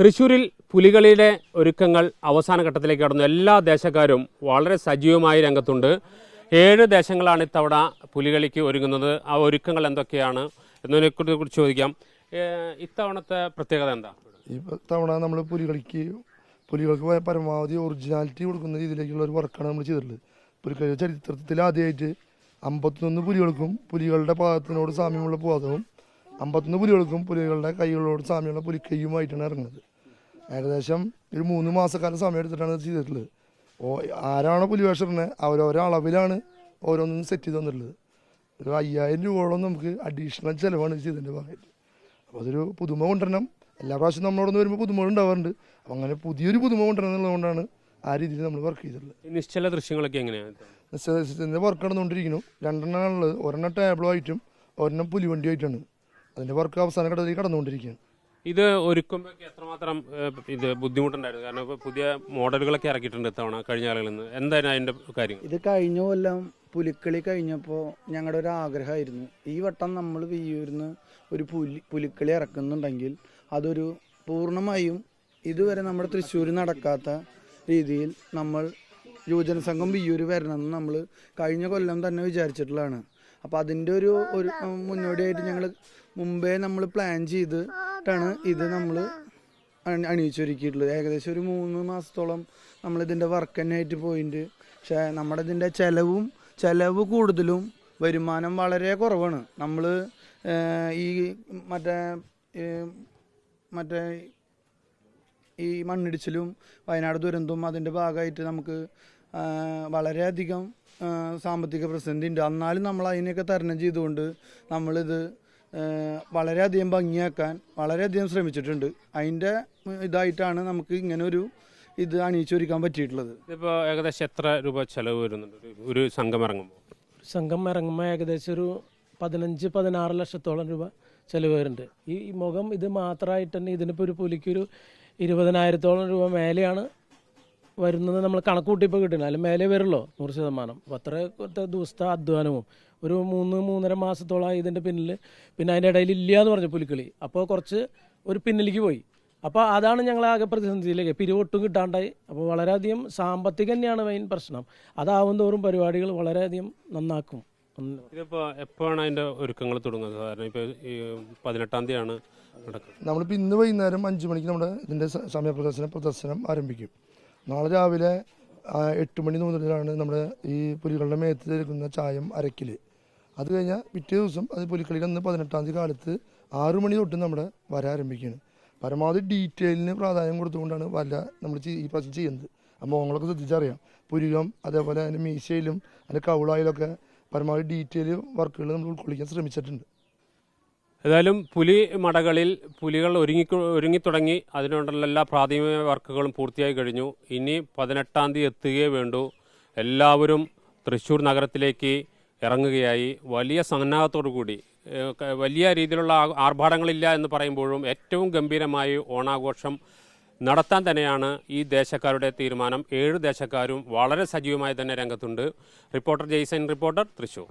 തൃശ്ശൂരിൽ പുലികളിയുടെ ഒരുക്കങ്ങൾ അവസാന ഘട്ടത്തിലേക്ക് കടന്നു. എല്ലാ ദേശക്കാരും വളരെ സജീവമായി രംഗത്തുണ്ട്. ഏഴ് ദേശങ്ങളാണ് ഇത്തവണ പുലികളിക്ക് ഒരുങ്ങുന്നത്. ആ ഒരുക്കങ്ങൾ എന്തൊക്കെയാണ് എന്നതിനെ കുറിച്ച് ചോദിക്കാം. ഇത്തവണത്തെ പ്രത്യേകത എന്താ? ഇത്തവണ തവണ നമ്മൾ പുലികളിക്ക് പുലികൾക്ക് പരമാവധി ഒറിജിനാലിറ്റി കൊടുക്കുന്ന രീതിയിലേക്കുള്ള ഒരു വർക്കാണ് നമ്മൾ ചെയ്തിട്ടുള്ളത്. പുലികളുടെ ചരിത്രത്തിൽ ആദ്യമായിട്ട് അമ്പത്തൊന്ന് പുലികൾക്കും പുലികളുടെ പാദത്തിനോട് സാമ്യമുള്ള പാദവും അമ്പത്തൊന്ന് പുലികൾക്കും പുലികളുടെ കൈകളോട് സാമ്യമുള്ള പുലിക്കൈയുമായിട്ടാണ് ഇറങ്ങുന്നത്. ഏകദേശം ഒരു മൂന്ന് മാസക്കാലം സമയം എടുത്തിട്ടാണ് ഇത് ചെയ്തിട്ടുള്ളത്. ഓ ആരാണോ പുലിവേഷറിനെ അവരോരോ അളവിലാണ് ഓരോന്നും സെറ്റ് ചെയ്ത് തന്നിട്ടുള്ളത്. ഒരു അയ്യായിരം രൂപയോളം നമുക്ക് അഡീഷണൽ ചിലവാണ് ഇത് ചെയ്തതിന്റെ ഭാഗമായിട്ട്. അപ്പോൾ അതൊരു പുതുമ കൊണ്ടുവരണം. എല്ലാ പ്രാവശ്യം നമ്മളോട് വരുമ്പോൾ പുതുമകൾ ഉണ്ടാവാറുണ്ട്. അപ്പോൾ അങ്ങനെ പുതിയൊരു പുതുമ കൊണ്ടുവരണം എന്നുള്ളതുകൊണ്ടാണ് ആ രീതിയിൽ നമ്മൾ വർക്ക് ചെയ്തിട്ടുള്ളത്. നിശ്ചല ദൃശ്യങ്ങളൊക്കെ എങ്ങനെയാണ് നിശ്ചല ദൃശ്യത്തിന്റെ വർക്ക് നടന്നുകൊണ്ടിരിക്കുന്നു. രണ്ടെണ്ണമാണുള്ളത്. ഒരെണ്ണം ടേബിളായിട്ടും ഒരെണ്ണം പുലിവണ്ടിയായിട്ടാണ്. അതിന്റെ വർക്ക് അവസാന ഘട്ടത്തിൽ കടന്നുകൊണ്ടിരിക്കുകയാണ്. ഇത് ഒരുക്കുമ്പോൾ എത്രമാത്രം ഇത് ബുദ്ധിമുട്ടുണ്ടായിരുന്നു? കാരണം ഇപ്പോൾ പുതിയ മോഡലുകളൊക്കെ ഇറക്കിയിട്ടുണ്ട് ഇത്തവണ കഴിഞ്ഞ കാലങ്ങളിൽ നിന്ന്. എന്തായിരുന്നു അതിന്റെ കാര്യം? ഇത് കഴിഞ്ഞ കൊല്ലം പുലിക്കളി കഴിഞ്ഞപ്പോൾ ഞങ്ങളുടെ ഒരു ആഗ്രഹമായിരുന്നു ഈ വട്ടം നമ്മൾ വിയ്യൂരിന്ന് ഒരു പുലി പുലിക്കളി ഇറക്കുന്നുണ്ടെങ്കിൽ അതൊരു പൂർണമായും ഇതുവരെ നമ്മുടെ തൃശ്ശൂർ നടക്കാത്ത രീതിയിൽ നമ്മൾ യുവജന സംഘം വിയ്യൂർ വരണമെന്ന് നമ്മൾ കഴിഞ്ഞ കൊല്ലം തന്നെ വിചാരിച്ചിട്ടുള്ളതാണ്. അപ്പോൾ അതിന്റെ ഒരു ഒരു മുന്നോടിയായിട്ട് ഞങ്ങൾ മുമ്പേ നമ്മൾ പ്ലാൻ ചെയ്തിട്ടാണ് ഇത് നമ്മൾ അണി- അണിയിച്ചൊരുക്കിയിട്ടുള്ളത്. ഏകദേശം ഒരു മൂന്ന് മാസത്തോളം നമ്മളിതിന്റെ വർക്ക് തന്നെ ആയിട്ട് പോയിട്ടുണ്ട് പക്ഷേ നമ്മുടെ ഇതിന്റെ ചിലവും ചിലവ് കൂടുതലും വരുമാനം വളരെ കുറവാണ്. നമ്മൾ ഈ മറ്റേ മറ്റേ ഈ മണ്ണിടിച്ചിലും വയനാട് ദുരന്തവും അതിന്റെ ഭാഗമായിട്ട് നമുക്ക് വളരെയധികം സാമ്പത്തിക പ്രതിസന്ധി ഉണ്ട് എന്നാലും നമ്മൾ അതിനെയൊക്കെ തരണം ചെയ്തുകൊണ്ട് നമ്മളിത് വളരെയധികം ഭംഗിയാക്കാൻ വളരെയധികം ശ്രമിച്ചിട്ടുണ്ട്. അതിന്റെ ഇതായിട്ടാണ് നമുക്ക് ഇങ്ങനെ ഒരു ഇത് അണിയിച്ചൊരുക്കാൻ പറ്റിയിട്ടുള്ളത്. ഇതിപ്പോൾ ഏകദേശം എത്ര രൂപ ചെലവ് വരുന്നുണ്ട്? ഒരു- സംഘം ഇറങ്ങുമ്പോൾ സംഘം ഇറങ്ങുമ്പോൾ ഏകദേശം ഒരു പതിനഞ്ച് പതിനാറ് ലക്ഷത്തോളം രൂപ ചിലവ് വരുന്നുണ്ട്. ഈ ഈ മുഖം ഇത് മാത്രമായിട്ട് തന്നെ ഇതിനിപ്പോൾ ഒരു പുലിക്കൊരു ഇരുപതിനായിരത്തോളം രൂപ മേലെയാണ് വരുന്നത് നമ്മൾ കണക്ക് കൂട്ടിയപ്പോൾ കിട്ടുന്നത് അതിൽ മേലെ വരുള്ളൂ നൂറ് ശതമാനം. അപ്പോൾ അത്ര കുറച്ച് ദിവസത്തെ അധ്വാനവും. ഒരു മൂന്ന് മൂന്നര മാസത്തോളം ഇതിന്റെ പിന്നിൽ പിന്നെ അതിന്റെ ഇടയിൽ ഇല്ല എന്ന് പറഞ്ഞു പുലിക്കളി. അപ്പോൾ കുറച്ച് ഒരു പിന്നിലേക്ക് പോയി. അപ്പോൾ അതാണ് ഞങ്ങൾ ആകെ പ്രതിസന്ധിയിലേക്ക്. പിരിവൊട്ടും കിട്ടാണ്ടായി. അപ്പോൾ വളരെയധികം സാമ്പത്തികം തന്നെയാണ് മെയിൻ പ്രശ്നം. അതാവും തോറും പരിപാടികൾ വളരെയധികം നന്നാക്കും. ഇതിപ്പോ ഇതിപ്പോൾ എപ്പോഴാണ് അതിന്റെ ഒരുക്കങ്ങൾ തുടങ്ങുന്നത്? കാരണം ഇപ്പോൾ ഈ പതിനെട്ടാം തീയതിയാണ് നടക്കുന്നത്. നമ്മളിപ്പോൾ ഇന്ന് വൈകുന്നേരം അഞ്ച് മണിക്ക് നമ്മുടെ ഇതിന്റെ സമയപ്രദർശന പ്രദർശനം ആരംഭിക്കും. നാളെ രാവിലെ എട്ട് മണി മുതലാണ് നമ്മുടെ ഈ പുലികളുടെ മേത്ത് എടുക്കുന്ന ചായം അരക്കിൽ അത് കഴിഞ്ഞാൽ പിറ്റേ ദിവസം അത് പുലിക്കളിയിൽ അന്ന് പതിനെട്ടാം തീയതി കാലത്ത് ആറു മണി തൊട്ട് നമ്മുടെ വര ആരംഭിക്കുകയാണ് പരമാവധി ഡീറ്റെയിലിന് പ്രാധാന്യം കൊടുത്തുകൊണ്ടാണ് വല നമ്മൾ ഈ പ്രാവശ്യം ചെയ്യുന്നത്. അപ്പോൾ മോങ്ങളൊക്കെ ശ്രദ്ധിച്ചറിയാം. പുരുകം അതേപോലെ അതിന്റെ മീശയിലും അതിന്റെ കവിളായാലൊക്കെ പരമാവധി ഡീറ്റെയിൽ വർക്കുകൾ നമ്മൾ ഉൾക്കൊള്ളിക്കാൻ ശ്രമിച്ചിട്ടുണ്ട്. ഏതായാലും പുലി മടകളിൽ പുലികൾ ഒരുങ്ങി ഒരുങ്ങിത്തുടങ്ങി. അതിനുള്ള എല്ലാ പ്രാഥമിക വർക്കുകളും പൂർത്തിയായി കഴിഞ്ഞു. ഇനി പതിനെട്ടാം തീയതി എത്തുകയേ വേണ്ടൂ. എല്ലാവരും തൃശ്ശൂർ നഗരത്തിലേക്ക് ഇറങ്ങുകയായി. വലിയ സന്നാഹത്തോടു കൂടി. വലിയ രീതിയിലുള്ള ആർഭാടങ്ങളില്ല എന്ന് പറയുമ്പോഴും ഏറ്റവും ഗംഭീരമായി ഓണാഘോഷം നടത്താൻ തന്നെയാണ് ഈ ദേശക്കാരുടെ തീരുമാനം. ഏഴ് ദേശക്കാരും വളരെ സജീവമായി തന്നെ രംഗത്തുണ്ട്. Reporter Jaison reporter Thrissur.